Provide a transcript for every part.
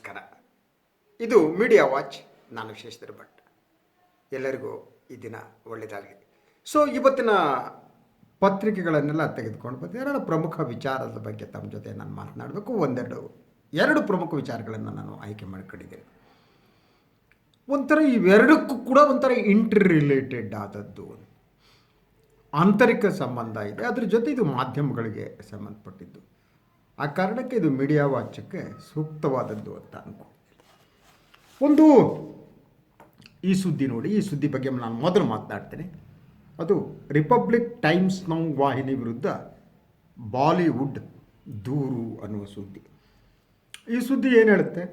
ನಮಸ್ಕಾರ. ಇದು media watch ನಾನು ವಿಶೇಷಧರ ಭಟ್ ಎಲ್ಲರಿಗೂ ಈ ದಿನ ಒಳ್ಳೆಯದಾಗಲಿ ಸೊ ಇವತ್ತಿನ ಪತ್ರಿಕೆಗಳನ್ನೆಲ್ಲ ತೆಗೆದುಕೊಂಡು ಬಂದು ಎರಡು ಪ್ರಮುಖ ವಿಚಾರದ ಬಗ್ಗೆ ತಮ್ಮ ಜೊತೆ ನಾನು ಮಾತನಾಡಬೇಕು. ಒಂದೆರಡು, ಎರಡು ಪ್ರಮುಖ ವಿಚಾರಗಳನ್ನು ನಾನು ಆಯ್ಕೆ ಮಾಡಿಕೊಂಡಿದ್ದೇನೆ. ಒಂಥರ ಇವೆರಡಕ್ಕೂ ಕೂಡ ಒಂಥರ ಇಂಟರ್ ರಿಲೇಟೆಡ್ ಆದದ್ದು. ಆಂತರಿಕ ಸಂಬಂಧ ಇದೆ. ಅದ್ರ ಜೊತೆ ಇದು ಮಾಧ್ಯಮಗಳಿಗೆ ಸಂಬಂಧಪಟ್ಟಿದ್ದು. ಆ ಕಾರಣಕ್ಕೆ ಇದು ಮೀಡಿಯಾ ವಾಚ್ಯಕ್ಕೆ ಸೂಕ್ತವಾದದ್ದು ಅಂತ ಅನ್ಕೊಂಡಿದ್ದೀನಿ ಒಂದು ಈ ಸುದ್ದಿ ನೋಡಿ, ಈ ಸುದ್ದಿ ಬಗ್ಗೆ ನಾನು ಮೊದಲು ಮಾತನಾಡ್ತೇನೆ. ಅದು ರಿಪಬ್ಲಿಕ್ ಟೈಮ್ಸ್ ನೌ ವಾಹಿನಿ ವಿರುದ್ಧ ಬಾಲಿವುಡ್ ದೂರು ಅನ್ನುವ ಸುದ್ದಿ. ಈ ಸುದ್ದಿ ಏನು ಹೇಳುತ್ತೆ?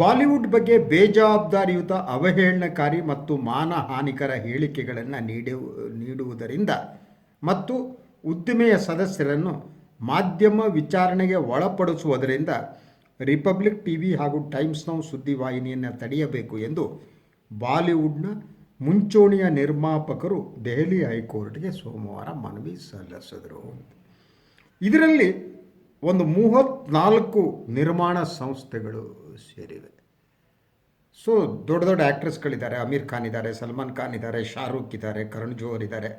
ಬಾಲಿವುಡ್ ಬಗ್ಗೆ ಬೇಜವಾಬ್ದಾರಿಯುತ, ಅವಹೇಳನಕಾರಿ ಮತ್ತು ಮಾನಹಾನಿಕರ ಹೇಳಿಕೆಗಳನ್ನು ನೀಡು, ನೀಡುವುದರಿಂದ ಮತ್ತು ಉದ್ದಿಮೆಯ ಸದಸ್ಯರನ್ನು ಮಾಧ್ಯಮ ವಿಚಾರಣೆಗೆ ಒಳಪಡಿಸುವುದರಿಂದ ರಿಪಬ್ಲಿಕ್ ಟಿ ವಿ ಹಾಗೂ ಟೈಮ್ಸ್ ನೌ ಸುದ್ದಿವಾಹಿನಿಯನ್ನು ತಡೆಯಬೇಕು ಎಂದು ಬಾಲಿವುಡ್ನ ಮುಂಚೂಣಿಯ ನಿರ್ಮಾಪಕರು ದೆಹಲಿ ಹೈಕೋರ್ಟ್ಗೆ ಸೋಮವಾರ ಮನವಿ ಸಲ್ಲಿಸಿದರು. ಇದರಲ್ಲಿ ಒಂದು ಮೂವತ್ತ್ನಾಲ್ಕು ನಿರ್ಮಾಣ ಸಂಸ್ಥೆಗಳು ಸೇರಿವೆ. ಸೊ ದೊಡ್ಡ ದೊಡ್ಡ ಆ್ಯಕ್ಟ್ರೆಸ್ಗಳಿದ್ದಾರೆ ಅಮೀರ್ ಖಾನ್ ಇದ್ದಾರೆ ಸಲ್ಮಾನ್ ಖಾನ್ ಇದ್ದಾರೆ ಶಾರುಖ್ ಇದ್ದಾರೆ ಕರಣ್ ಜೋಹರ್ ಇದ್ದಾರೆ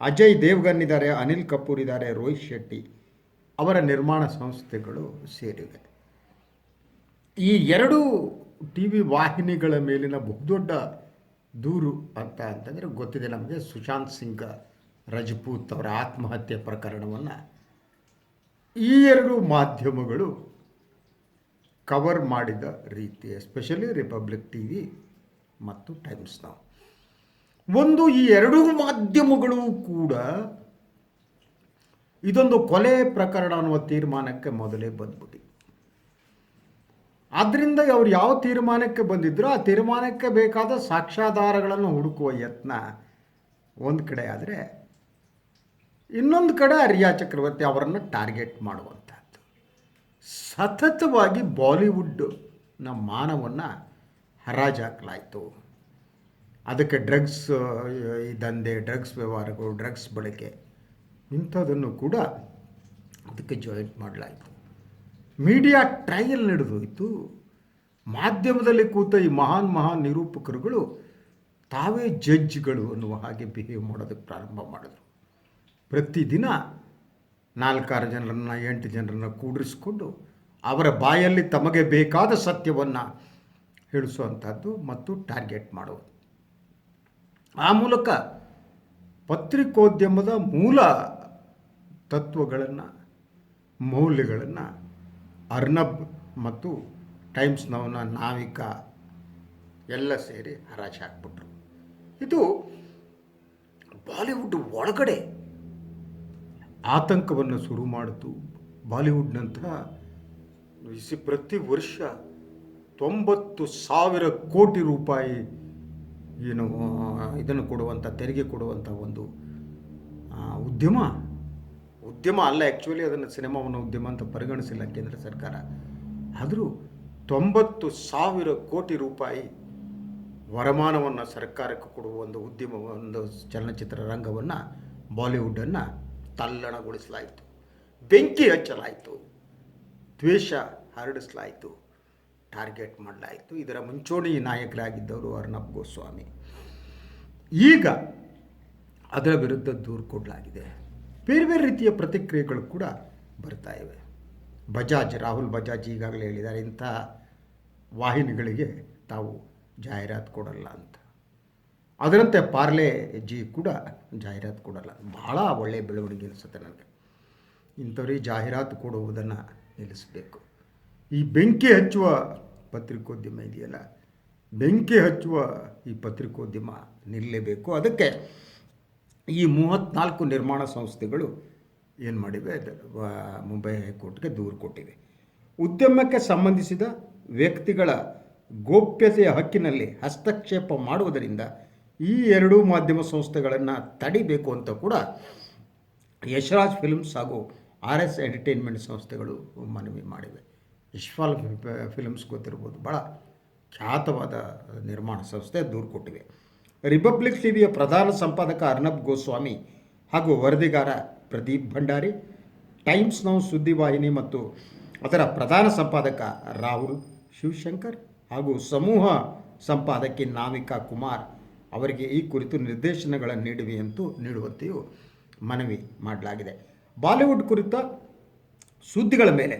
ಅಜಯ್ ದೇವ್ಗನ್ ಇದ್ದಾರೆ ಅನಿಲ್ ಕಪೂರ್ ಇದ್ದಾರೆ ರೋಹಿತ್ ಶೆಟ್ಟಿ ಅವರ ನಿರ್ಮಾಣ ಸಂಸ್ಥೆಗಳು ಸೇರಿವೆ. ಈ ಎರಡು ಟಿ ವಿ ವಾಹಿನಿಗಳ ಮೇಲಿನ ಬಹುದೊಡ್ಡ ದೂರು ಅಂತ ಅಂತಂದರೆ ಗೊತ್ತಿದೆ ನಮಗೆ ಸುಶಾಂತ್ ಸಿಂಗ್, ರಜಪೂತ್ ಅವರ ಆತ್ಮಹತ್ಯೆ ಪ್ರಕರಣವನ್ನು ಈ ಎರಡು ಮಾಧ್ಯಮಗಳು ಕವರ್ ಮಾಡಿದ ರೀತಿ ಎಸ್ಪೆಷಲಿ ರಿಪಬ್ಲಿಕ್ ಟಿ ವಿ ಮತ್ತು ಟೈಮ್ಸ್ ನಾವು ಒಂದು ಈ ಎರಡೂ ಮಾಧ್ಯಮಗಳು ಕೂಡ ಇದೊಂದು ಕೊಲೆ ಪ್ರಕರಣ ಅನ್ನುವ ತೀರ್ಮಾನಕ್ಕೆ ಮೊದಲೇ ಬಂದ್ಬಿಟ್ಟು ಆದ್ದರಿಂದ ಅವ್ರು ಯಾವ ತೀರ್ಮಾನಕ್ಕೆ ಬಂದಿದ್ರೋ ಆ ತೀರ್ಮಾನಕ್ಕೆ ಬೇಕಾದ ಸಾಕ್ಷ್ಯಾಧಾರಗಳನ್ನು ಹುಡುಕುವ ಯತ್ನ ಒಂದು ಕಡೆ ಆದರೆ ಇನ್ನೊಂದು ಕಡೆ ಅರಿಯಾ ಚಕ್ರವರ್ತಿ ಅವರನ್ನು ಟಾರ್ಗೆಟ್ ಮಾಡುವಂಥದ್ದು. ಸತತವಾಗಿ ಬಾಲಿವುಡ್ ಬಾಲಿವುಡ್ನ ಮಾನವನ್ನು ಹರಾಜಾಕಲಾಯಿತು. ಅದಕ್ಕೆ ಡ್ರಗ್ಸ್ ಈ ದಂಧೆ, ಡ್ರಗ್ಸ್ ವ್ಯವಹಾರಗಳು, ಡ್ರಗ್ಸ್ ಬಳಕೆ ಇಂಥದ್ದನ್ನು ಕೂಡ ಅದಕ್ಕೆ ಜಾಯಿಂಟ್ ಮಾಡಲಾಯಿತು. ಮೀಡಿಯಾ ಟ್ರಯಲ್ ನಡೆದೋಯಿತು. ಮಾಧ್ಯಮದಲ್ಲಿ ಕೂತ ಈ ಮಹಾನ್ ಮಹಾನ್ ನಿರೂಪಕರುಗಳು ತಾವೇ ಜಡ್ಜ್ಗಳು ಅನ್ನುವ ಹಾಗೆ ಬಿಹೇವ್ ಮಾಡೋದಕ್ಕೆ ಪ್ರಾರಂಭ ಮಾಡಿದ್ರು. ಪ್ರತಿದಿನ ನಾಲ್ಕಾರು ಜನರನ್ನು, ಎಂಟು ಜನರನ್ನು ಕೂಡಿರಿಸ್ಕೊಂಡು ಅವರ ಬಾಯಲ್ಲಿ ತಮಗೆ ಬೇಕಾದ ಸತ್ಯವನ್ನು ಹೇಳಿಸುವಂಥದ್ದು ಮತ್ತು ಟಾರ್ಗೆಟ್ ಮಾಡುವುದು. ಆ ಮೂಲಕ ಪತ್ರಿಕೋದ್ಯಮದ ಮೂಲ ತತ್ವಗಳನ್ನು, ಮೌಲ್ಯಗಳನ್ನು ಅರ್ನಬ್ ಮತ್ತು ಟೈಮ್ಸ್ ನವನ ನಾವಿಕ ಎಲ್ಲ ಸೇರಿ ಹರಾಜು ಹಾಕ್ಬಿಟ್ರು. ಇದು ಬಾಲಿವುಡ್ ಒಳಗಡೆ ಆತಂಕವನ್ನು ಶುರು ಮಾಡಿತು. ಬಾಲಿವುಡ್ನಂತಹ ಪ್ರತಿ ವರ್ಷ ತೊಂಬತ್ತು ಸಾವಿರ ಕೋಟಿ ರೂಪಾಯಿ ಏನು ಇದನ್ನು ಕೊಡುವಂಥ, ತೆರಿಗೆ ಕೊಡುವಂಥ ಒಂದು ಉದ್ಯಮ. ಉದ್ಯಮ ಅಲ್ಲ ಆ್ಯಕ್ಚುಲಿ ಅದನ್ನು ಸಿನಿಮಾವನ್ನು ಉದ್ಯಮ ಅಂತ ಪರಿಗಣಿಸಿಲ್ಲ ಕೇಂದ್ರ ಸರ್ಕಾರ. ಆದರೂ ತೊಂಬತ್ತು ಸಾವಿರ ಕೋಟಿ ರೂಪಾಯಿ ವರಮಾನವನ್ನು ಸರ್ಕಾರಕ್ಕೆ ಕೊಡುವ ಒಂದು ಉದ್ಯಮ, ಒಂದು ಚಲನಚಿತ್ರ ರಂಗವನ್ನು ಬಾಲಿವುಡನ್ನು ತಲ್ಲಣಗೊಳಿಸಲಾಯಿತು. ಬೆಂಕಿ ಹಚ್ಚಲಾಯಿತು. ದ್ವೇಷ ಹರಡಿಸಲಾಯಿತು. ಟಾರ್ಗೆಟ್ ಮಾಡಲಾಯಿತು. ಇದರ ಮುಂಚೂಣಿ ನಾಯಕರಾಗಿದ್ದವರು ಅರ್ಣಬ್ ಗೋಸ್ವಾಮಿ. ಈಗ ಅದರ ವಿರುದ್ಧ ದೂರು ಕೊಡಲಾಗಿದೆ. ಬೇರೆ ಬೇರೆ ರೀತಿಯ ಪ್ರತಿಕ್ರಿಯೆಗಳು ಕೂಡ ಬರ್ತಾ ಇವೆ. ಬಜಾಜ್, ರಾಹುಲ್ ಬಜಾಜ್ ಈಗಾಗಲೇ ಹೇಳಿದ್ದಾರೆ, ಇಂಥ ವಾಹಿನಿಗಳಿಗೆ ತಾವು ಜಾಹೀರಾತು ಕೊಡಲ್ಲ ಅಂತ. ಅದರಂತೆ ಪಾರ್ಲೆ ಜಿ ಕೂಡ ಜಾಹೀರಾತು ಕೊಡಲ್ಲ. ಬಹಳ ಒಳ್ಳೆಯ ಬೆಳವಣಿಗೆ ಅನಿಸುತ್ತೆ ನನಗೆ. ಇಂಥವ್ರಿಗೆ ಜಾಹೀರಾತು ಕೊಡುವುದನ್ನು ನಿಲ್ಲಿಸಬೇಕು. ಈ ಬೆಂಕಿ ಹಚ್ಚುವ ಪತ್ರಿಕೋದ್ಯಮ ಇದೆಯಲ್ಲ? ಬೆಂಕಿ ಹಚ್ಚುವ ಈ ಪತ್ರಿಕೋದ್ಯಮ ನಿಲ್ಲಲೇಬೇಕು ಅದಕ್ಕೆ ಈ ಮೂವತ್ತ್ನಾಲ್ಕು ನಿರ್ಮಾಣ ಸಂಸ್ಥೆಗಳು ಏನು ಮಾಡಿವೆ? ಮುಂಬೈ ಹೈಕೋರ್ಟ್ಗೆ ದೂರು ಕೊಟ್ಟಿವೆ. ಉದ್ಯಮಕ್ಕೆ ಸಂಬಂಧಿಸಿದ ವ್ಯಕ್ತಿಗಳ ಗೋಪ್ಯತೆಯ ಹಕ್ಕಿನಲ್ಲಿ ಹಸ್ತಕ್ಷೇಪ ಮಾಡುವುದರಿಂದ ಈ ಎರಡೂ ಮಾಧ್ಯಮ ಸಂಸ್ಥೆಗಳನ್ನು ತಡಿಬೇಕು ಅಂತ ಕೂಡ ಯಶರಾಜ್ ಫಿಲ್ಮ್ಸ್ ಹಾಗೂ ಆರ್ ಎಸ್ ಎಂಟರ್ಟೈನ್ಮೆಂಟ್ ಸಂಸ್ಥೆಗಳು ಮನವಿ ಮಾಡಿವೆ. ಯಶ್ಪಾಲ್ ಫಿಲ್ಮ್ಸ್ ಗೊತ್ತಿರ್ಬೋದು. ಭಾಳ ಖ್ಯಾತವಾದ ನಿರ್ಮಾಣ ಸಂಸ್ಥೆ ದೂರು ಕೊಟ್ಟಿವೆ. ರಿಪಬ್ಲಿಕ್ ಟಿವಿಯ ಪ್ರಧಾನ ಸಂಪಾದಕ ಅರ್ನಬ್ ಗೋಸ್ವಾಮಿ ಹಾಗೂ ವರದಿಗಾರ ಪ್ರದೀಪ್ ಭಂಡಾರಿ, ಟೈಮ್ಸ್ ನೌ ಸುದ್ದಿವಾಹಿನಿ ಮತ್ತು ಅದರ ಪ್ರಧಾನ ಸಂಪಾದಕ ರಾಹುಲ್ ಶಿವಶಂಕರ್ ಹಾಗೂ ಸಮೂಹ ಸಂಪಾದಕಿ ನಾವಿಕಾ ಕುಮಾರ್ ಅವರಿಗೆ ಈ ಕುರಿತು ನಿರ್ದೇಶನಗಳನ್ನು ನೀಡುವೆಯಂತೂ ನೀಡುವಂತೆಯೂ ಮನವಿ ಮಾಡಲಾಗಿದೆ. ಬಾಲಿವುಡ್ ಕುರಿತ ಸುದ್ದಿಗಳ ಮೇಲೆ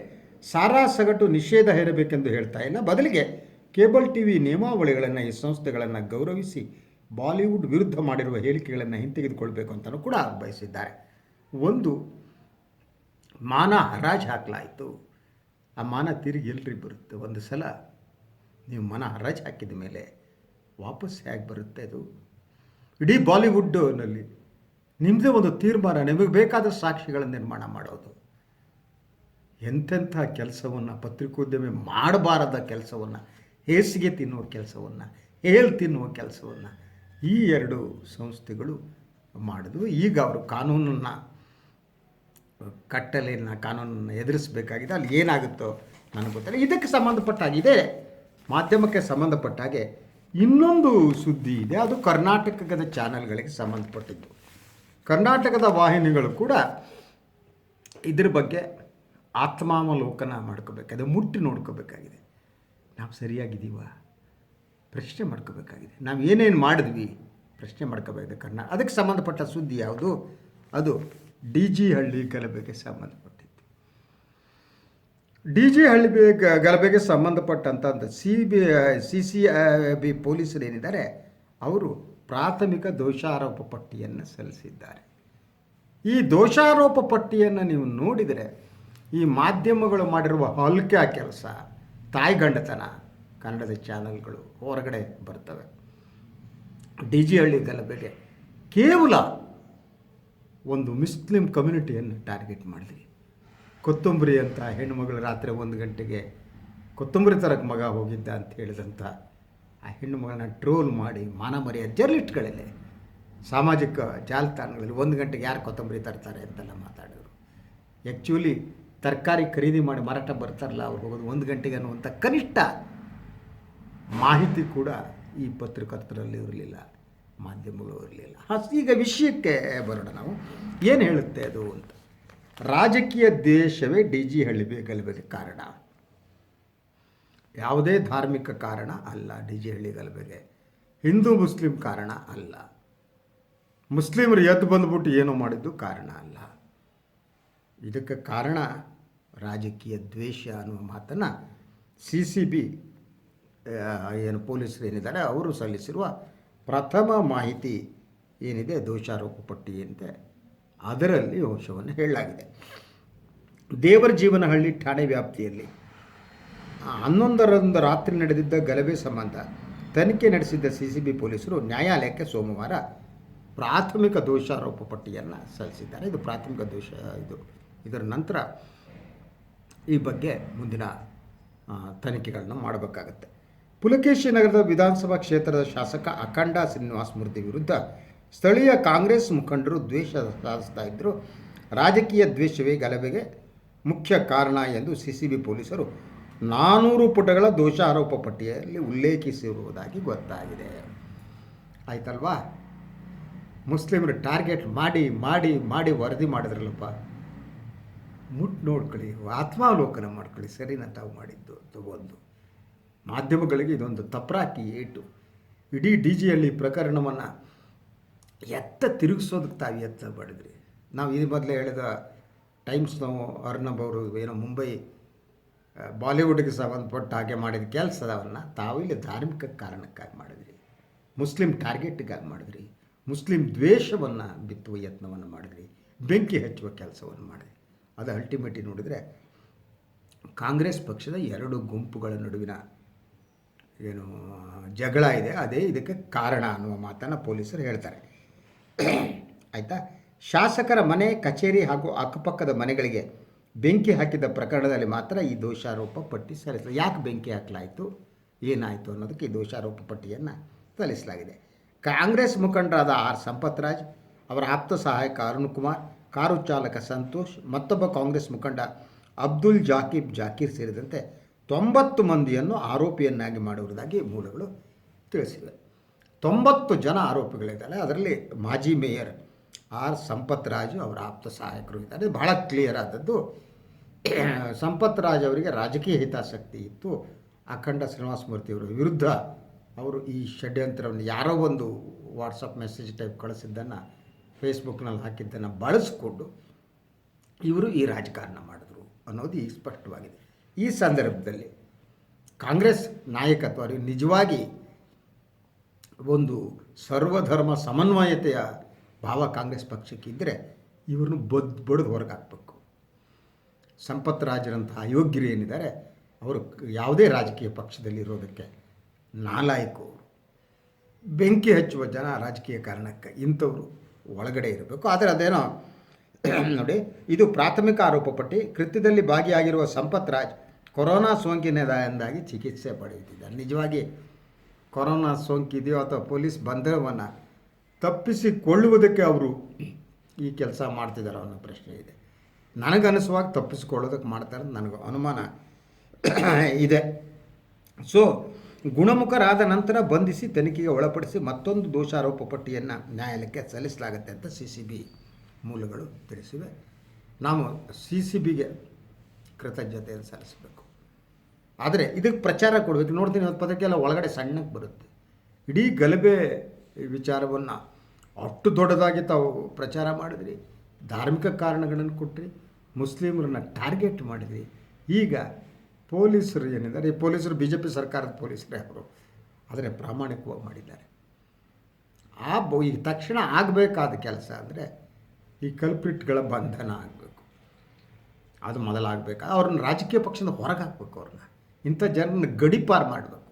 ಸಾರಾ ಸಗಟು ನಿಷೇಧ ಹೇರಬೇಕೆಂದು ಹೇಳ್ತಾ ಇಲ್ಲ. ಬದಲಿಗೆ ಕೇಬಲ್ ಟಿ ವಿ ನಿಯಮಾವಳಿಗಳನ್ನು, ಈ ಸಂಸ್ಥೆಗಳನ್ನು ಗೌರವಿಸಿ ಬಾಲಿವುಡ್ ವಿರುದ್ಧ ಮಾಡಿರುವ ಹೇಳಿಕೆಗಳನ್ನು ಹಿಂತೆಗೆದುಕೊಳ್ಬೇಕು ಅಂತಲೂ ಕೂಡ ಬಯಸಿದ್ದಾರೆ. ಒಂದು ಮಾನ ಹರಾಜು ಹಾಕಲಾಯಿತು. ಆ ಮಾನ ತಿರುಗಿ ಎಲ್ರಿ ಬರುತ್ತೆ. ಒಂದು ಸಲ ನೀವು ಮನ ಹರಾಜು ಹಾಕಿದ ಮೇಲೆ ವಾಪಸ್ ಹೇಗೆ ಬರುತ್ತೆ ಅದು? ಇಡೀ ಬಾಲಿವುಡ್ನಲ್ಲಿ ನಿಮ್ಮದೇ ಒಂದು ತೀರ್ಮಾನ, ನಿಮಗೆ ಬೇಕಾದ ಸಾಕ್ಷಿಗಳ ನಿರ್ಮಾಣ ಮಾಡೋದು. ಎಂತೆಂಥ ಕೆಲಸವನ್ನು, ಪತ್ರಿಕೋದ್ಯಮಿ ಮಾಡಬಾರದ ಕೆಲಸವನ್ನು, ಹೇಸಿಗೆ ತಿನ್ನುವ ಕೆಲಸವನ್ನು, ಹೇಳಿ ತಿನ್ನುವ ಕೆಲಸವನ್ನು ಈ ಎರಡು ಸಂಸ್ಥೆಗಳು ಮಾಡಿದ್ವು ಈಗ ಅವರು ಕಾನೂನನ್ನು, ಕಟ್ಟಲೆಯನ್ನು, ಕಾನೂನನ್ನು ಎದುರಿಸಬೇಕಾಗಿದೆ. ಅಲ್ಲಿ ಏನಾಗುತ್ತೋ ನನಗೆ ಗೊತ್ತಿಲ್ಲ. ಇದಕ್ಕೆ ಸಂಬಂಧಪಟ್ಟಾಗಿದೆ ಮಾಧ್ಯಮಕ್ಕೆ ಸಂಬಂಧಪಟ್ಟ ಹಾಗೆ ಇನ್ನೊಂದು ಸುದ್ದಿ ಇದೆ. ಅದು ಕರ್ನಾಟಕದ ಚಾನೆಲ್ಗಳಿಗೆ ಸಂಬಂಧಪಟ್ಟಿದ್ದು. ಕರ್ನಾಟಕದ ವಾಹಿನಿಗಳು ಕೂಡ ಇದ್ರ ಬಗ್ಗೆ ಆತ್ಮಾವಲೋಕನ ಮಾಡ್ಕೋಬೇಕಾಗಿದೆ ಮುಟ್ಟಿ ನೋಡ್ಕೋಬೇಕಾಗಿದೆ. ನಾವು ಸರಿಯಾಗಿದ್ದೀವ? ಪ್ರಶ್ನೆ ಮಾಡ್ಕೋಬೇಕಾಗಿದೆ. ನಾವು ಏನೇನು ಮಾಡಿದ್ವಿ? ಪ್ರಶ್ನೆ ಮಾಡ್ಕೋಬೇಕಾಗಿದೆ ಕರ್ನಾ ಅದಕ್ಕೆ ಸಂಬಂಧಪಟ್ಟ ಸುದ್ದಿ ಯಾವುದು? ಅದು ಡಿ ಜಿ ಹಳ್ಳಿ ಗಲಭೆಗೆ ಸಂಬಂಧಪಟ್ಟಿದ್ದು ಡಿ ಜಿ ಹಳ್ಳಿ ಗಲಭೆಗೆ ಸಂಬಂಧಪಟ್ಟಂಥ C B C C B ಪೊಲೀಸರು ಏನಿದ್ದಾರೆ, ಅವರು ಪ್ರಾಥಮಿಕ ದೋಷಾರೋಪ ಪಟ್ಟಿಯನ್ನು ಸಲ್ಲಿಸಿದ್ದಾರೆ. ಈ ದೋಷಾರೋಪ ಪಟ್ಟಿಯನ್ನು ನೀವು ನೋಡಿದರೆ, ಈ ಮಾಧ್ಯಮಗಳು ಮಾಡಿರುವ ಹಲ್ಕ ಕೆಲಸ ತಾಯ್ಗಂಡತನ ಕನ್ನಡದ ಚಾನಲ್ಗಳು ಹೊರಗಡೆ ಬರ್ತವೆ. ಡಿ ಜಿ ಹಳ್ಳಿ ಗಲಭೆಗೆ ಕೇವಲ ಒಂದು ಮುಸ್ಲಿಂ ಕಮ್ಯುನಿಟಿಯನ್ನು ಟಾರ್ಗೆಟ್ ಮಾಡಿದ್ರಿ ಕೊತ್ತಂಬರಿ ಅಂತ ಹೆಣ್ಣುಮಗಳು ರಾತ್ರಿ ಒಂದು ಗಂಟೆಗೆ ಕೊತ್ತಂಬರಿ ತರಕ್ಕೆ ಮಗ ಹೋಗಿದ್ದ ಅಂತ ಹೇಳಿದಂಥ ಆ ಹೆಣ್ಣು ಮಗಳನ್ನ ಟ್ರೋಲ್ ಮಾಡಿ ಮಾನ ಜರ್ಲಿಟ್ಗಳಲ್ಲಿ ಸಾಮಾಜಿಕ ಜಾಲತಾಣಗಳಲ್ಲಿ ಒಂದು ಗಂಟೆಗೆ ಯಾರು ಕೊತ್ತಂಬರಿ ತರ್ತಾರೆ ಅಂತೆಲ್ಲ ಮಾತಾಡಿದರು. ಆ್ಯಕ್ಚುಲಿ ತರಕಾರಿ ಖರೀದಿ ಮಾಡಿ ಮಾರಾಟ ಬರ್ತಾರಲ್ಲ, ಅವ್ರು ಹೋಗೋದು ಒಂದು ಗಂಟೆಗೆ ಅನ್ನುವಂಥ ಕನಿಷ್ಠ ಮಾಹಿತಿ ಕೂಡ ಈ ಪತ್ರಕರ್ತರಲ್ಲಿ ಇರಲಿಲ್ಲ, ಮಾಧ್ಯಮಗಳು ಇರಲಿಲ್ಲ. ಈಗ ವಿಷಯಕ್ಕೆ ಬರೋಣ ನಾವು. ಏನು ಹೇಳುತ್ತೆ ಅದು ಅಂತ? ರಾಜಕೀಯ ದೇಶವೇ ಡಿ ಜಿ ಹಳ್ಳಿ ಗಲಭೆಗೆ ಕಾರಣ. ಯಾವುದೇ ಧಾರ್ಮಿಕ ಕಾರಣ ಅಲ್ಲ ಡಿ ಜಿ ಹಳ್ಳಿ ಗಲಭೆಗೆ. ಹಿಂದೂ ಮುಸ್ಲಿಂ ಕಾರಣ ಅಲ್ಲ. ಮುಸ್ಲಿಮರು ಎದ್ದು ಬಂದ್ಬಿಟ್ಟು ಏನು ಮಾಡಿದ್ದು ಕಾರಣ ಅಲ್ಲ. ಇದಕ್ಕೆ ಕಾರಣ ರಾಜಕೀಯ ದ್ವೇಷ ಅನ್ನುವ ಮಾತನ್ನು ಸಿ ಸಿ ಬಿ ಏನು ಪೊಲೀಸರು ಏನಿದ್ದಾರೆ ಅವರು ಸಲ್ಲಿಸಿರುವ ಪ್ರಥಮ ಮಾಹಿತಿ ಏನಿದೆ ದೋಷಾರೋಪ ಪಟ್ಟಿ ಅಂತೆ ಅದರಲ್ಲಿ ಅಂಶವನ್ನು ಹೇಳಲಾಗಿದೆ. ದೇವರ ಜೀವನಹಳ್ಳಿ ಠಾಣೆ ವ್ಯಾಪ್ತಿಯಲ್ಲಿ ಹನ್ನೊಂದರಂದು ರಾತ್ರಿ ನಡೆದಿದ್ದ ಗಲಭೆ ಸಂಬಂಧ ತನಿಖೆ ನಡೆಸಿದ್ದ ಸಿ ಸಿ ಬಿ ಪೊಲೀಸರು ನ್ಯಾಯಾಲಯಕ್ಕೆ ಸೋಮವಾರ ಪ್ರಾಥಮಿಕ ದೋಷಾರೋಪ ಪಟ್ಟಿಯನ್ನು ಸಲ್ಲಿಸಿದ್ದಾರೆ. ಇದು ಪ್ರಾಥಮಿಕ ದೋಷ, ಇದು ಇದರ ನಂತರ ಈ ಬಗ್ಗೆ ಮುಂದಿನ ತನಿಖೆಗಳನ್ನು ಮಾಡಬೇಕಾಗತ್ತೆ. ಪುಲಕೇಶಿ ನಗರದ ವಿಧಾನಸಭಾ ಕ್ಷೇತ್ರದ ಶಾಸಕ ಅಖಂಡ ಶ್ರೀನಿವಾಸ ಮೂರ್ತಿ ವಿರುದ್ಧ ಸ್ಥಳೀಯ ಕಾಂಗ್ರೆಸ್ ಮುಖಂಡರು ದ್ವೇಷ ಸಾಧಿಸ್ತಾ ಇದ್ದರು. ರಾಜಕೀಯ ದ್ವೇಷವೇ ಗಲಭೆಗೆ ಮುಖ್ಯ ಕಾರಣ ಎಂದು ಸಿ ಸಿ ಬಿ ಪೊಲೀಸರು ನಾನೂರು ಪುಟಗಳ ದೋಷಾರೋಪ ಪಟ್ಟಿಯಲ್ಲಿ ಉಲ್ಲೇಖಿಸಿರುವುದಾಗಿ ಗೊತ್ತಾಗಿದೆ. ಆಯ್ತಲ್ವಾ? ಮುಸ್ಲಿಮರು ಟಾರ್ಗೆಟ್ ಮಾಡಿ ಮಾಡಿ ಮಾಡಿ ವರದಿ ಮಾಡಿದ್ರಲ್ಲಪ್ಪ. ಮುಟ್ಟು ನೋಡ್ಕೊಳ್ಳಿ, ಆತ್ಮಾವಲೋಕನ ಮಾಡ್ಕೊಳ್ಳಿ, ಸರಿನಾ ತಾವು ಮಾಡಿದ್ದು ಒಂದು ಮಾಧ್ಯಮಗಳಿಗೆ ಇದೊಂದು ತಪ್ರಾಕಿ ಏಟು. ಇಡೀ ಡಿ ಜಿಯಲ್ಲಿ ಪ್ರಕರಣವನ್ನು ಎತ್ತ ತಿರುಗಿಸೋದಕ್ಕೆ ತಾವು ಎತ್ತ ಮಾಡಿದ್ರಿ ನಾವು ಇದು ಮೊದಲೇ ಹೇಳಿದ ಟೈಮ್ಸ್ ನಾವು ಅರ್ನಬ್ ಅವರು ಏನೋ ಮುಂಬೈ ಬಾಲಿವುಡ್ಗೆ ಸಂಬಂಧಪಟ್ಟ ಹಾಗೆ ಮಾಡಿದ ಕೆಲಸದವನ್ನು ತಾವು ಇಲ್ಲಿ ಧಾರ್ಮಿಕ ಕಾರಣಕ್ಕಾಗಿ ಮಾಡಿದ್ರಿ. ಮುಸ್ಲಿಂ ಟಾರ್ಗೆಟ್ಗಾಗಿ ಮಾಡಿದ್ರಿ. ಮುಸ್ಲಿಂ ದ್ವೇಷವನ್ನು ಬಿತ್ತುವ ಯತ್ನವನ್ನು ಮಾಡಿದ್ರಿ. ಬೆಂಕಿ ಹಚ್ಚುವ ಕೆಲಸವನ್ನು ಮಾಡಿದ್ರಿ. ಅದು ಅಲ್ಟಿಮೇಟ್ಲಿ ನೋಡಿದರೆ ಕಾಂಗ್ರೆಸ್ ಪಕ್ಷದ ಎರಡು ಗುಂಪುಗಳ ನಡುವಿನ ಏನು ಜಗಳ ಇದೆ. ಅದೇ ಇದಕ್ಕೆ ಕಾರಣ ಅನ್ನುವ ಮಾತನ್ನು ಪೊಲೀಸರು ಹೇಳ್ತಾರೆ. ಆಯಿತಾ? ಶಾಸಕರ ಮನೆ, ಕಚೇರಿ ಹಾಗೂ ಅಕ್ಕಪಕ್ಕದ ಮನೆಗಳಿಗೆ ಬೆಂಕಿ ಹಾಕಿದ ಪ್ರಕರಣದಲ್ಲಿ ಮಾತ್ರ ಈ ದೋಷಾರೋಪ ಪಟ್ಟಿ ಸಲ್ಲಿಸಲು ಯಾಕೆ ಬೆಂಕಿ ಹಾಕಲಾಯಿತು? ಏನಾಯಿತು ಅನ್ನೋದಕ್ಕೆ ಈ ದೋಷಾರೋಪ ಪಟ್ಟಿಯನ್ನು ಸಲ್ಲಿಸಲಾಗಿದೆ. ಕಾಂಗ್ರೆಸ್ ಮುಖಂಡರಾದ ಆರ್ ಸಂಪತ್ರಾಜ್, ಅವರ ಆಪ್ತ ಸಹಾಯಕ ಅರುಣ್ ಕುಮಾರ್, ಕಾರು ಚಾಲಕ ಸಂತೋಷ್, ಮತ್ತೊಬ್ಬ ಕಾಂಗ್ರೆಸ್ ಮುಖಂಡ ಅಬ್ದುಲ್ ಜಾಕೀಬ್ ಜಾಕೀರ್ ಸೇರಿದಂತೆ ತೊಂಬತ್ತು ಮಂದಿಯನ್ನು ಆರೋಪಿಯನ್ನಾಗಿ ಮಾಡುವುದಾಗಿ ಮೂಲಗಳು ತಿಳಿಸಿವೆ. ತೊಂಬತ್ತು ಜನ ಆರೋಪಿಗಳಿದ್ದಾರೆ ಅದರಲ್ಲಿ ಮಾಜಿ ಮೇಯರ್ ಆರ್ ಸಂಪತ್ ರಾಜು ಅವರ ಆಪ್ತ ಸಹಾಯಕರು ಇದ್ದಾರೆ. ಇದು ಬಹಳ ಕ್ಲಿಯರ್ ಆದದ್ದು. ಸಂಪತ್ ರಾಜ್ ಅವರಿಗೆ ರಾಜಕೀಯ ಹಿತಾಸಕ್ತಿ ಇತ್ತು. ಅಖಂಡ ಶ್ರೀನಿವಾಸ ವಿರುದ್ಧ ಅವರು ಈ ಷಡ್ಯಂತ್ರವನ್ನು ಯಾರೋ ಒಂದು ವಾಟ್ಸಪ್ ಮೆಸೇಜ್ ಟೈಪ್ ಕಳಿಸಿದ್ದನ್ನು ಫೇಸ್ಬುಕ್ನಲ್ಲಿ ಹಾಕಿದ್ದನ್ನು ಬಳಸಿಕೊಂಡು ಇವರು ಈ ರಾಜಕಾರಣ ಮಾಡಿದ್ರು ಅನ್ನೋದು ಈ ಸ್ಪಷ್ಟವಾಗಿದೆ. ಈ ಸಂದರ್ಭದಲ್ಲಿ ಕಾಂಗ್ರೆಸ್ ನಾಯಕತ್ವ ಅವರಿಗೆ ನಿಜವಾಗಿ ಒಂದು ಸರ್ವಧರ್ಮ ಸಮನ್ವಯತೆಯ ಭಾವ ಕಾಂಗ್ರೆಸ್ ಪಕ್ಷಕ್ಕಿದ್ದರೆ ಇವ್ರನ್ನ ಬದ್ ಬಡಿದು ಹೊರಗೆ ಸಂಪತ್ ರಾಜರಂತಹ ಅಯೋಗ್ಯರು ಏನಿದ್ದಾರೆ, ಅವರು ಯಾವುದೇ ರಾಜಕೀಯ ಪಕ್ಷದಲ್ಲಿ ಇರೋದಕ್ಕೆ ನಾಲಾಯಕು. ಬೆಂಕಿ ಹಚ್ಚುವ ಜನ ರಾಜಕೀಯ ಕಾರಣಕ್ಕೆ ಇಂಥವರು ಒಳಗಡೆ ಇರಬೇಕು. ಆದರೆ ಅದೇನೋ ನೋಡಿ, ಇದು ಪ್ರಾಥಮಿಕ ಆರೋಪ ಪಟ್ಟಿ. ಕೃತ್ಯದಲ್ಲಿ ಭಾಗಿಯಾಗಿರುವ ಸಂಪತ್ ರಾಜ್ ಕೊರೋನಾ ಸೋಂಕಿನಿಂದಾಗಿ ಚಿಕಿತ್ಸೆ ಪಡೆಯುತ್ತಿದ್ದಾರೆ ನಿಜವಾಗಿ ಕೊರೋನಾ ಸೋಂಕಿದೆಯೋ ಅಥವಾ ಪೊಲೀಸ್ ಬಂಧನವನ್ನು ತಪ್ಪಿಸಿಕೊಳ್ಳುವುದಕ್ಕೆ ಅವರು ಈ ಕೆಲಸ ಮಾಡ್ತಿದ್ದಾರೆ ಅನ್ನೋ ಪ್ರಶ್ನೆ ಇದೆ. ನನಗನಿಸುವಾಗ ತಪ್ಪಿಸಿಕೊಳ್ಳೋದಕ್ಕೆ ಮಾಡ್ತಾರೆ ನನಗೆ ಅನುಮಾನ ಇದೆ. ಸೊ ಗುಣಮುಖರಾದ ನಂತರ ಬಂಧಿಸಿ ತನಿಖೆಗೆ ಒಳಪಡಿಸಿ ಮತ್ತೊಂದು ದೋಷಾರೋಪ ಪಟ್ಟಿಯನ್ನು ನ್ಯಾಯಾಲಯಕ್ಕೆ ಸಲ್ಲಿಸಲಾಗುತ್ತೆ ಅಂತ ಸಿ ಸಿ ಬಿ ಮೂಲಗಳು ತಿಳಿಸಿವೆ. ನಾವು ಸಿ ಸಿ ಬಿಗೆ ಕೃತಜ್ಞತೆಯನ್ನು ಸಲ್ಲಿಸಬೇಕು. ಆದರೆ ಇದಕ್ಕೆ ಪ್ರಚಾರ ಕೊಡಬೇಕು. ನೋಡ್ತೀನಿ ಒಂದು ಪದಕ್ಕೆ ಎಲ್ಲ ಒಳಗಡೆ ಸಣ್ಣಕ್ಕೆ ಬರುತ್ತೆ. ಇಡೀ ಗಲಭೆ ವಿಚಾರವನ್ನು ಅಷ್ಟು ದೊಡ್ಡದಾಗಿ ತಾವು ಪ್ರಚಾರ ಮಾಡಿದ್ರಿ. ಧಾರ್ಮಿಕ ಕಾರಣಗಳನ್ನು ಕೊಟ್ಟರಿ ಮುಸ್ಲಿಮರನ್ನು ಟಾರ್ಗೆಟ್ ಮಾಡಿದ್ರಿ. ಈಗ ಪೊಲೀಸರು ಏನಿದ್ದಾರೆ, ಈ ಪೊಲೀಸರು ಬಿ ಜೆ ಪಿ ಸರ್ಕಾರದ ಪೊಲೀಸರೇ ಅವರು. ಆದರೆ ಪ್ರಾಮಾಣಿಕವಾಗಿ ಮಾಡಿದ್ದಾರೆ. ಆ ಬ, ಈ ತಕ್ಷಣ ಆಗಬೇಕಾದ ಕೆಲಸ ಅಂದರೆ ಈ ಕಲ್ಪಿಟ್ಗಳ ಬಂಧನ ಆಗಬೇಕು. ಅದು ಮೊದಲಾಗಬೇಕು? ಅವ್ರನ್ನ ರಾಜಕೀಯ ಪಕ್ಷದಿಂದ ಹೊರಗೆ ಹಾಕ್ಬೇಕು ಅವ್ರನ್ನ. ಇಂಥ ಜನರನ್ನ ಗಡಿಪಾರು ಮಾಡಬೇಕು.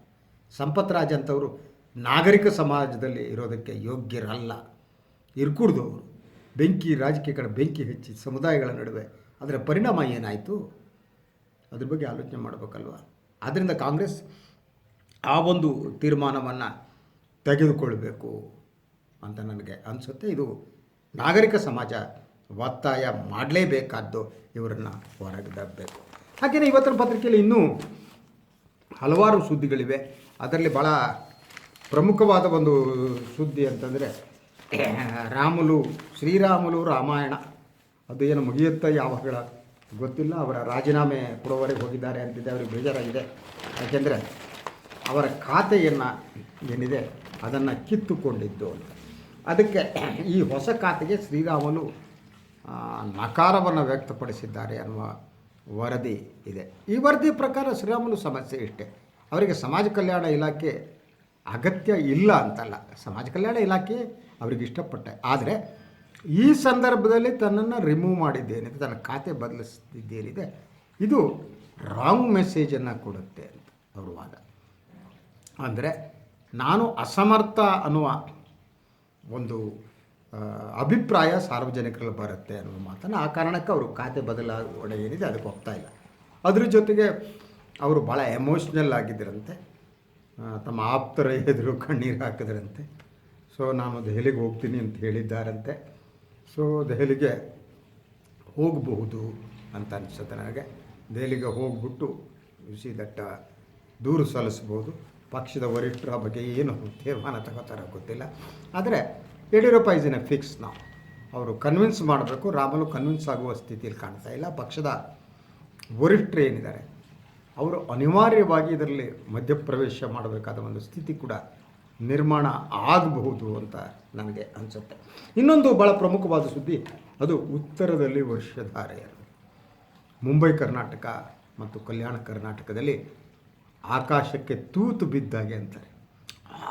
ಸಂಪತ್ ರಾಜ್ ಅಂತವರು ನಾಗರಿಕ ಸಮಾಜದಲ್ಲಿ ಇರೋದಕ್ಕೆ ಯೋಗ್ಯರಲ್ಲ. ಇರ್ಕೂಡ್ದು ಅವರು. ಬೆಂಕಿ ರಾಜಕೀಯಗಳ ಬೆಂಕಿ ಹೆಚ್ಚಿ ಸಮುದಾಯಗಳ ನಡುವೆ ಅದರ ಪರಿಣಾಮ ಏನಾಯಿತು? ಅದ್ರ ಬಗ್ಗೆ ಆಲೋಚನೆ ಮಾಡಬೇಕಲ್ವ? ಆದ್ದರಿಂದ ಕಾಂಗ್ರೆಸ್ ಆ ಒಂದು ತೀರ್ಮಾನವನ್ನು ತೆಗೆದುಕೊಳ್ಬೇಕು ಅಂತ ನನಗೆ ಅನಿಸುತ್ತೆ. ಇದು ನಾಗರಿಕ ಸಮಾಜ ಒತ್ತಾಯ ಮಾಡಲೇಬೇಕಾದ್ದು ಇವರನ್ನು ದಬ್ಬಬೇಕು ಹಾಗೆಯೇ ಇವತ್ತಿನ ಪತ್ರಿಕೆಯಲ್ಲಿ ಇನ್ನೂ ಹಲವಾರು ಸುದ್ದಿಗಳಿವೆ. ಅದರಲ್ಲಿ ಭಾಳ ಪ್ರಮುಖವಾದ ಒಂದು ಸುದ್ದಿ ಅಂತಂದರೆ, ರಾಮುಲು, ಶ್ರೀರಾಮುಲು ರಾಮಾಯಣ. ಅದು ಏನು ಮುಗಿಯುತ್ತಾ ಯಾವಾಗ ಗೊತ್ತಿಲ್ಲ. ಅವರ ರಾಜೀನಾಮೆ ಕೊಡುವವರೆಗೆ ಹೋಗಿದ್ದಾರೆ ಅಂತಿದ್ದೆ ಅವ್ರಿಗೆ ಬೇಜಾರಾಗಿದೆ. ಯಾಕೆಂದರೆ ಅವರ ಖಾತೆಯನ್ನು ಏನಿದೆ, ಅದನ್ನು ಕಿತ್ತುಕೊಂಡಿದ್ದು ಅದಕ್ಕೆ ಈ ಹೊಸ ಖಾತೆಗೆ ಶ್ರೀರಾಮುಲು ನಕಾರವನ್ನು ವ್ಯಕ್ತಪಡಿಸಿದ್ದಾರೆ ಅನ್ನುವ ವರದಿ ಇದೆ. ಈ ವರದಿ ಪ್ರಕಾರ ಶ್ರೀರಾಮುಲು ಸಮಸ್ಯೆ ಇಷ್ಟೇ. ಅವರಿಗೆ ಸಮಾಜ ಕಲ್ಯಾಣ ಇಲಾಖೆ ಅಗತ್ಯ ಇಲ್ಲ ಅಂತಲ್ಲ. ಸಮಾಜ ಕಲ್ಯಾಣ ಇಲಾಖೆ ಅವರಿಗೆ ಇಷ್ಟಪಟ್ಟೆ. ಆದರೆ ಈ ಸಂದರ್ಭದಲ್ಲಿ ತನ್ನನ್ನು ರಿಮೂವ್ ಮಾಡಿದ್ದೇನೆ, ತನ್ನ ಖಾತೆ ಬದಲಿಸಿದ್ದೇನಿದೆ ಇದು ರಾಂಗ್ ಮೆಸೇಜನ್ನು ಕೊಡುತ್ತೆ ಅಂತ ಅವ್ರ ವಾದ. ಅಂದರೆ ನಾನು ಅಸಮರ್ಥ ಅನ್ನುವ ಒಂದು ಅಭಿಪ್ರಾಯ ಸಾರ್ವಜನಿಕರಲ್ಲಿ ಬರುತ್ತೆ ಅನ್ನೋ ಮಾತನ್ನು ಆ ಕಾರಣಕ್ಕೆ ಅವರು ಖಾತೆ ಬದಲಾವಣೆ ಏನಿದೆ ಅದಕ್ಕೆ ಹೋಗ್ತಾ ಇಲ್ಲ. ಅದ್ರ ಜೊತೆಗೆ ಅವರು ಭಾಳ ಎಮೋಷ್ನಲ್ ಆಗಿದ್ದರಂತೆ ತಮ್ಮ ಆಪ್ತರ ಎದುರು ಕಣ್ಣೀರು ಹಾಕಿದ್ರಂತೆ. ಸೊ ನಾನು ದೆಹಲಿಗೆ ಹೋಗ್ತೀನಿ ಅಂತ ಹೇಳಿದ್ದಾರಂತೆ. ಸೊ ದೆಹಲಿಗೆ ಹೋಗಬಹುದು ಅಂತ ಅನಿಸುತ್ತೆ ನನಗೆ. ದೆಹಲಿಗೆ ಹೋಗ್ಬಿಟ್ಟು ವಿಸಿ ದಟ್ಟ ದೂರು ಸಲ್ಲಿಸ್ಬೋದು. ಪಕ್ಷದ ವರಿಷ್ಠರ ಬಗ್ಗೆ ಏನು ತೀರ್ಮಾನ ತಗೋತಾರೋ ಗೊತ್ತಿಲ್ಲ. ಆದರೆ Yediyurappa is in a fix ನಾವು ಅವರು ಕನ್ವಿನ್ಸ್ ಮಾಡಬೇಕು, ರಾಮಲು ಕನ್ವಿನ್ಸ್ ಆಗುವ ಸ್ಥಿತಿಯಲ್ಲಿ ಕಾಣ್ತಾ ಇಲ್ಲ. ಪಕ್ಷದ ವರಿಷ್ಠರು ಏನಿದ್ದಾರೆ, ಅವರು ಅನಿವಾರ್ಯವಾಗಿ ಇದರಲ್ಲಿ ಮಧ್ಯಪ್ರವೇಶ ಮಾಡಬೇಕಾದ ಒಂದು ಸ್ಥಿತಿ ಕೂಡ ನಿರ್ಮಾಣ ಆಗಬಹುದು ಅಂತ ನನಗೆ ಅನಿಸುತ್ತೆ. ಇನ್ನೊಂದು ಭಾಳ ಪ್ರಮುಖವಾದ ಸುದ್ದಿ, ಅದು ಉತ್ತರದಲ್ಲಿ ವರ್ಷಧಾರೆಯರು ಮುಂಬೈ, ಕರ್ನಾಟಕ ಮತ್ತು ಕಲ್ಯಾಣ ಕರ್ನಾಟಕದಲ್ಲಿ ಆಕಾಶಕ್ಕೆ ತೂತು ಬಿದ್ದಾಗೆ ಅಂತಾರೆ.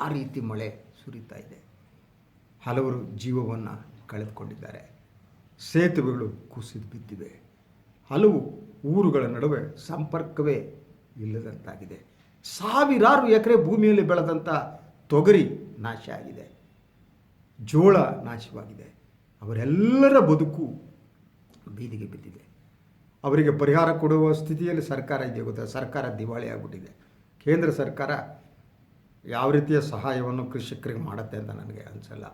ಆ ರೀತಿ ಮಳೆ ಸುರಿತಾ ಇದೆ. ಹಲವರು ಜೀವವನ್ನು ಕಳೆದುಕೊಂಡಿದ್ದಾರೆ. ಸೇತುವೆಗಳು ಕುಸಿದು ಬಿದ್ದಿವೆ. ಹಲವು ಊರುಗಳ ನಡುವೆ ಸಂಪರ್ಕವೇ ಇಲ್ಲದಂತಾಗಿದೆ. ಸಾವಿರಾರು ಎಕರೆ ಭೂಮಿಯಲ್ಲಿ ಬೆಳೆದಂಥ ತೊಗರಿ ನಾಶ ಆಗಿದೆ. ಜೋಳ ನಾಶವಾಗಿದೆ. ಅವರೆಲ್ಲರ ಬದುಕು ಬೀದಿಗೆ ಬಿದ್ದಿದೆ. ಅವರಿಗೆ ಪರಿಹಾರ ಕೊಡುವ ಸ್ಥಿತಿಯಲ್ಲಿ ಸರ್ಕಾರ ಇದೆ ಗೊತ್ತಾ? ಸರ್ಕಾರ ದಿವಾಳಿ ಆಗಿಬಿಟ್ಟಿದೆ. ಕೇಂದ್ರ ಸರ್ಕಾರ ಯಾವ ರೀತಿಯ ಸಹಾಯವನ್ನು ಕೃಷಿಕರಿಗೆ ಮಾಡುತ್ತೆ ಅಂತ ನನಗೆ ಅನಿಸಲ್ಲ.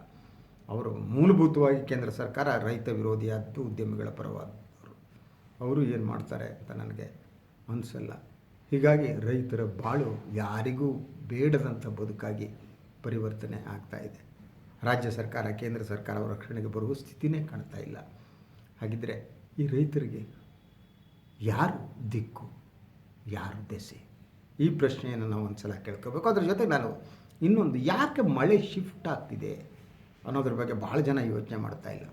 ಅವರು ಮೂಲಭೂತವಾಗಿ ಕೇಂದ್ರ ಸರ್ಕಾರ ರೈತ ವಿರೋಧಿಯಾದ್ದು ಉದ್ಯಮಿಗಳ ಪರವಾದವರು ಅವರು ಏನು ಮಾಡ್ತಾರೆ ಅಂತ ನನಗೆ ಅನಿಸಲ್ಲ. ಹೀಗಾಗಿ ರೈತರ ಬಾಳು ಯಾರಿಗೂ ಬೇಡದಂಥ ಬದುಕಾಗಿ ಪರಿವರ್ತನೆ ಆಗ್ತಾ ಇದೆ. ರಾಜ್ಯ ಸರ್ಕಾರ, ಕೇಂದ್ರ ಸರ್ಕಾರ ರಕ್ಷಣೆಗೆ ಬರುವ ಸ್ಥಿತಿನೇ ಕಾಣ್ತಾ ಇಲ್ಲ. ಹಾಗಿದ್ದರೆ ಈ ರೈತರಿಗೆ ಯಾರು ದಿಕ್ಕು, ಯಾರು ದೆಸೆ? ಈ ಪ್ರಶ್ನೆಯನ್ನು ನಾವು ಒಂದು ಸಲ ಕೇಳ್ಕೋಬೇಕು. ಅದ್ರ ಜೊತೆಗೆ ನಾನು ಇನ್ನೊಂದು ಯಾಕೆ ಮಳೆ ಶಿಫ್ಟ್ ಆಗ್ತಿದೆ? ಅನ್ನೋದ್ರ ಬಗ್ಗೆ ಭಾಳ ಜನ ಯೋಚನೆ ಮಾಡ್ತಾ ಇಲ್ಲ.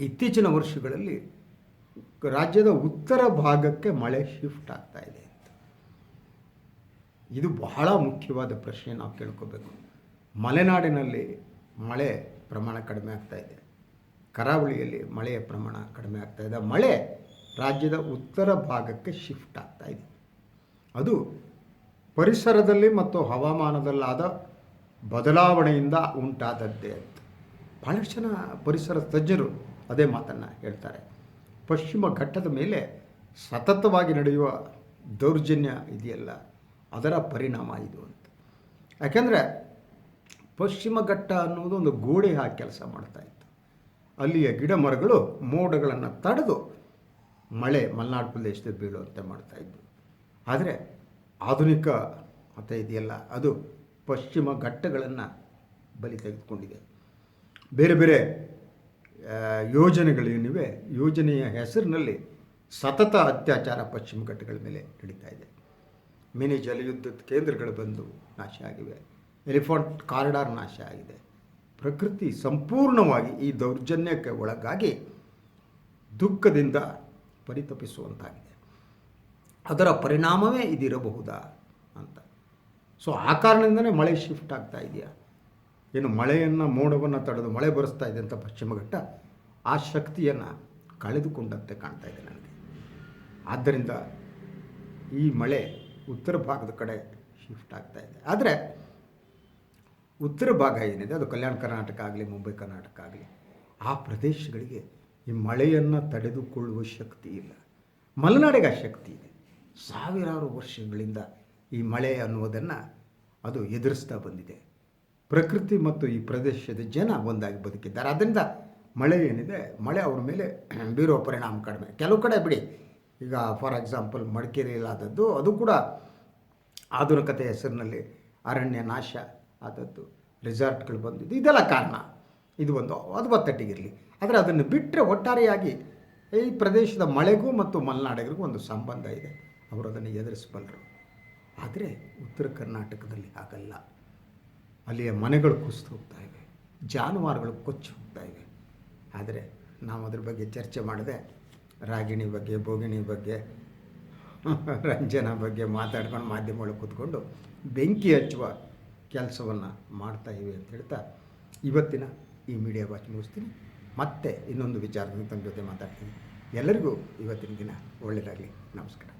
ಇತ್ತೀಚಿನ ವರ್ಷಗಳಲ್ಲಿ ರಾಜ್ಯದ ಉತ್ತರ ಭಾಗಕ್ಕೆ ಮಳೆ ಶಿಫ್ಟ್ ಆಗ್ತಾ ಇದೆ ಅಂತ. ಇದು ಬಹಳ ಮುಖ್ಯವಾದ ಪ್ರಶ್ನೆ ನಾವು ಕೇಳ್ಕೋಬೇಕು. ಮಲೆನಾಡಿನಲ್ಲಿ ಮಳೆ ಪ್ರಮಾಣ ಕಡಿಮೆ ಆಗ್ತಾ ಇದೆ. ಕರಾವಳಿಯಲ್ಲಿ ಮಳೆಯ ಪ್ರಮಾಣ ಕಡಿಮೆ ಆಗ್ತಾ ಇದೆ. ಮಳೆ ರಾಜ್ಯದ ಉತ್ತರ ಭಾಗಕ್ಕೆ ಶಿಫ್ಟ್ ಆಗ್ತಾ ಇದೆ. ಅದು ಪರಿಸರದಲ್ಲಿ ಮತ್ತು ಹವಾಮಾನದಲ್ಲಾದ ಬದಲಾವಣೆಯಿಂದ ಉಂಟಾದದ್ದೇ ಅಂತ. ಭಾಳಷ್ಟು ಜನ ಪರಿಸರ ತಜ್ಞರು ಅದೇ ಮಾತನ್ನು ಹೇಳ್ತಾರೆ. ಪಶ್ಚಿಮ ಘಟ್ಟದ ಮೇಲೆ ಸತತವಾಗಿ ನಡೆಯುವ ದೌರ್ಜನ್ಯ ಇದೆಯಲ್ಲ, ಅದರ ಪರಿಣಾಮ ಇದು ಅಂತ. ಯಾಕೆಂದರೆ ಪಶ್ಚಿಮ ಘಟ್ಟ ಅನ್ನೋದು ಒಂದು ಗೋಡೆ ಹಾಕಿ ಕೆಲಸ ಮಾಡ್ತಾ ಇತ್ತು. ಅಲ್ಲಿಯ ಗಿಡ ಮರಗಳು ಮೋಡಗಳನ್ನು ತಡೆದು ಮಳೆ ಮಲೆನಾಡು ಪ್ರದೇಶದಲ್ಲಿ ಬೀಳುವಂತೆ ಮಾಡ್ತಾ ಇದ್ದು ಆದರೆ ಆಧುನಿಕ ಮತ್ತೆ ಇದೆಯಲ್ಲ, ಅದು ಪಶ್ಚಿಮ ಘಟ್ಟಗಳನ್ನು ಬಲಿ ತೆಗೆದುಕೊಂಡಿದೆ. ಬೇರೆ ಬೇರೆ ಯೋಜನೆಗಳೇನಿವೆ ಯೋಜನೆಯ ಹೆಸರಿನಲ್ಲಿ ಸತತ ಅತ್ಯಾಚಾರ ಪಶ್ಚಿಮ ಘಟ್ಟಗಳ ಮೇಲೆ ನಡೀತಾ ಇದೆ. ಮಿನಿ ಜಲಯುದ್ಧದ ಕೇಂದ್ರಗಳು ಬಂದು ನಾಶ ಆಗಿವೆ. ಎಲಿಫೆಂಟ್ ಕಾರಿಡಾರ್ ನಾಶ ಆಗಿದೆ. ಪ್ರಕೃತಿ ಸಂಪೂರ್ಣವಾಗಿ ಈ ದೌರ್ಜನ್ಯಕ್ಕೆ ಒಳಗಾಗಿ ದುಃಖದಿಂದ ಪರಿತಪಿಸುವಂತಾಗಿದೆ. ಅದರ ಪರಿಣಾಮವೇ ಇದಿರಬಹುದಾ? ಸೊ ಆ ಕಾರಣದಿಂದನೇ ಮಳೆ ಶಿಫ್ಟ್ ಆಗ್ತಾ ಇದೆಯಾ? ಏನು ಮಳೆಯನ್ನು, ಮೋಡವನ್ನು ತಡೆದು ಮಳೆ ಬರೆಸ್ತಾ ಇದೆ ಅಂತ ಪಶ್ಚಿಮಘಟ್ಟ ಆ ಶಕ್ತಿಯನ್ನು ಕಳೆದುಕೊಂಡಂತೆ ಕಾಣ್ತಾ ಇದೆ ನನಗೆ. ಆದ್ದರಿಂದ ಈ ಮಳೆ ಉತ್ತರ ಭಾಗದ ಕಡೆ ಶಿಫ್ಟ್ ಆಗ್ತಾ ಇದೆ. ಆದರೆ ಉತ್ತರ ಭಾಗ ಏನಿದೆ? ಅದು ಕಲ್ಯಾಣ ಕರ್ನಾಟಕ ಆಗಲಿ, ಮುಂಬೈ ಕರ್ನಾಟಕ ಆಗಲಿ, ಆ ಪ್ರದೇಶಗಳಿಗೆ ಈ ಮಳೆಯನ್ನು ತಡೆದುಕೊಳ್ಳುವ ಶಕ್ತಿ ಇಲ್ಲ. ಮಲೆನಾಡಿಗೆ ಆ ಶಕ್ತಿ ಇದೆ. ಸಾವಿರಾರು ವರ್ಷಗಳಿಂದ ಈ ಮಳೆ ಅನ್ನುವುದನ್ನು ಅದು ಎದುರಿಸ್ತಾ ಬಂದಿದೆ. ಪ್ರಕೃತಿ ಮತ್ತು ಈ ಪ್ರದೇಶದ ಜನ ಒಂದಾಗಿ ಬದುಕಿದ್ದಾರೆ. ಅದರಿಂದ ಮಳೆ ಏನಿದೆ, ಮಳೆ ಅವ್ರ ಮೇಲೆ ಬೀರೋ ಪರಿಣಾಮ ಕಡಿಮೆ. ಕೆಲವು ಕಡೆ ಬಿಡಿ, ಈಗ ಫಾರ್ ಎಕ್ಸಾಂಪಲ್ ಮಡಿಕೇರಿಯಲ್ಲಾದದ್ದು ಅದು ಕೂಡ ಆಧುನಿಕತೆ ಹೆಸರಿನಲ್ಲಿ ಅರಣ್ಯ ನಾಶ ಆದದ್ದು ರೆಸಾರ್ಟ್ಗಳು ಬಂದಿದ್ದು, ಇದೆಲ್ಲ ಕಾರಣ. ಇದು ಒಂದು, ಅದು ಒತ್ತಟ್ಟಿಗಿರಲಿ. ಆದರೆ ಅದನ್ನು ಬಿಟ್ಟರೆ ಒಟ್ಟಾರೆಯಾಗಿ ಈ ಪ್ರದೇಶದ ಮಳೆಗೂ ಮತ್ತು ಮಲೆನಾಡಿಗರಿಗೂ ಒಂದು ಸಂಬಂಧ ಇದೆ. ಅವರು ಅದನ್ನು ಎದುರಿಸಬಲ್ಲರು. ಆದರೆ ಉತ್ತರ ಕರ್ನಾಟಕದಲ್ಲಿ ಹಾಗಲ್ಲ. ಅಲ್ಲಿಯ ಮನೆಗಳು ಕುಸಿದು ಹೋಗ್ತಾ ಇವೆ. ಜಾನುವಾರುಗಳು ಕೊಚ್ಚಿ ಹೋಗ್ತಾ ಇವೆ. ಆದರೆ ನಾವು ಅದ್ರ ಬಗ್ಗೆ ಚರ್ಚೆ ಮಾಡದೆ ರಾಗಿಣಿ ಬಗ್ಗೆ, ಬೋಗಿಣಿ ಬಗ್ಗೆ, ರಂಜನಾ ಬಗ್ಗೆ ಮಾತಾಡ್ಕೊಂಡು ಮಾಧ್ಯಮಗಳು ಕೂತ್ಕೊಂಡು ಬೆಂಕಿ ಹಚ್ಚುವ ಕೆಲಸವನ್ನು ಮಾಡ್ತಾ ಇವೆ ಅಂತ ಹೇಳ್ತಾ ಇವತ್ತಿನ ಈ ಮೀಡಿಯಾ ವಾಚ್ ಮುಗಿಸ್ತೀನಿ. ಮತ್ತೆ ಇನ್ನೊಂದು ವಿಚಾರದಿಂದ ತಮ್ಮ ಜೊತೆ ಮಾತಾಡ್ತೀನಿ. ಎಲ್ಲರಿಗೂ ಇವತ್ತಿನ ದಿನ ಒಳ್ಳೆಯದಾಗಲಿ ನಮಸ್ಕಾರ.